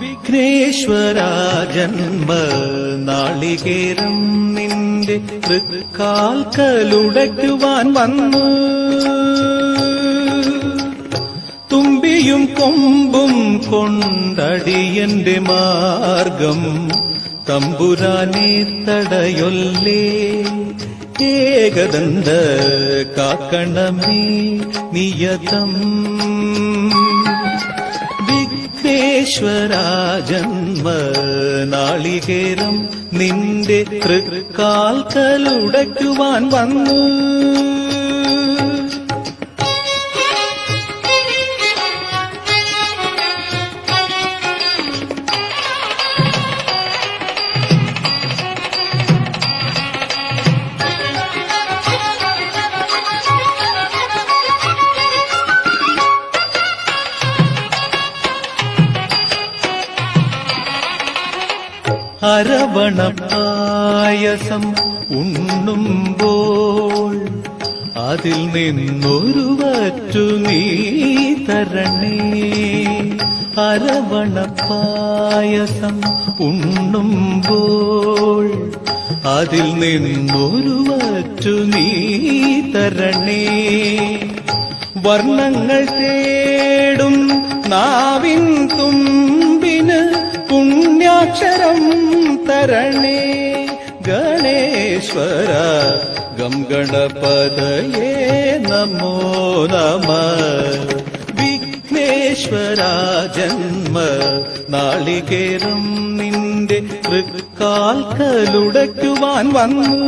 വിഘ്നേശ്വര ജന്മ നാളികേരം നിന്റെ തൃക്കാൽക്കലുടയ്ക്കുവാൻ വന്നു. തുമ്പിയും കൊമ്പും കൊണ്ടടിയന്റെ മാർഗം തമ്പുരാനെ തടയൊല്ലേ ഏകദന്ത കാക്കണമേ നിയതം. ജന്മ നാളികേരം നിന്റെ തൃക്കാൽക്കലുടയ്ക്കുവാൻ വന്നു. അരവണ പായസം ഉണ്ണുമ്പോൾ അതിൽ നിന്നൊരു വറ്റു നീ തരണേ. അരവണ പായസം ഉണ്ണുമ്പോൾ അതിൽ നിന്നൊരു വറ്റു നീ തരണേ. വർണങ്ങൾ തേടും നാവിൻ തുമ്പിന് പുണ്യാക്ഷരം തരണേ ഗണേശ്വര ഗം ഗണപതയേ നമോ നമ. വിഘ്നേശ്വര ജന്മ നാളികേരം നിന്റെ തൃക്കാൽക്കലുടയ്ക്കുവാൻ വന്നു.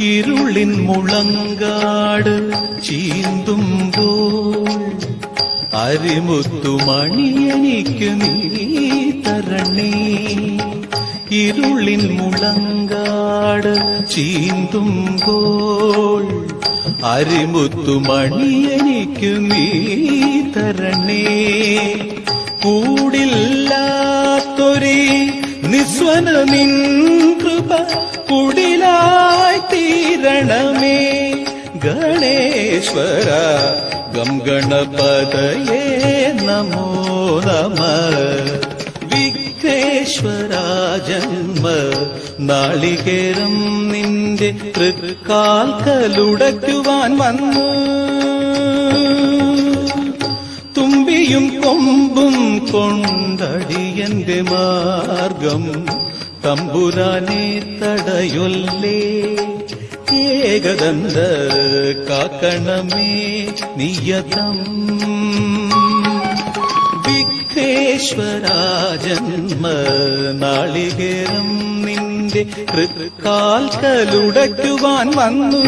ഇരുളിൻ മുളങ്കാട് ചീന്തുമ്പോൾ അരിമുത്തുമണിയനിക്ക് നീ തരണേ. ഇരുളിൻ മുളങ്കാട് ചീന്തുമ്പോൾ അരിമുത്തുമണിയനിക്ക് നീ തരണേ. കൂടില്ലാത്തൊരേ നിസ്വന നിൻ കൃപ കുടിലായി ഗണേശ്വര ഗം ഗണപതയേ നമോ നമ. വിഘ്നേശ്വര ജന്മ നാളികേരം നിന്റെ തൃക്കാൽക്കലുടയ്ക്കുവാൻ വന്നു. തുമ്പിയും കൊമ്പും കൊണ്ടടിയന്റെ മാർഗം തമ്പുരാനെ തടയൊല്ലേ? ഏകദന്ത കാക്കണമേ നിയതം. വിഘ്നേശ്വരാജന്മ നാളികേരം നിന്റെ തൃക്കാൽക്കലുടയ്ക്കുവാൻ വന്നു.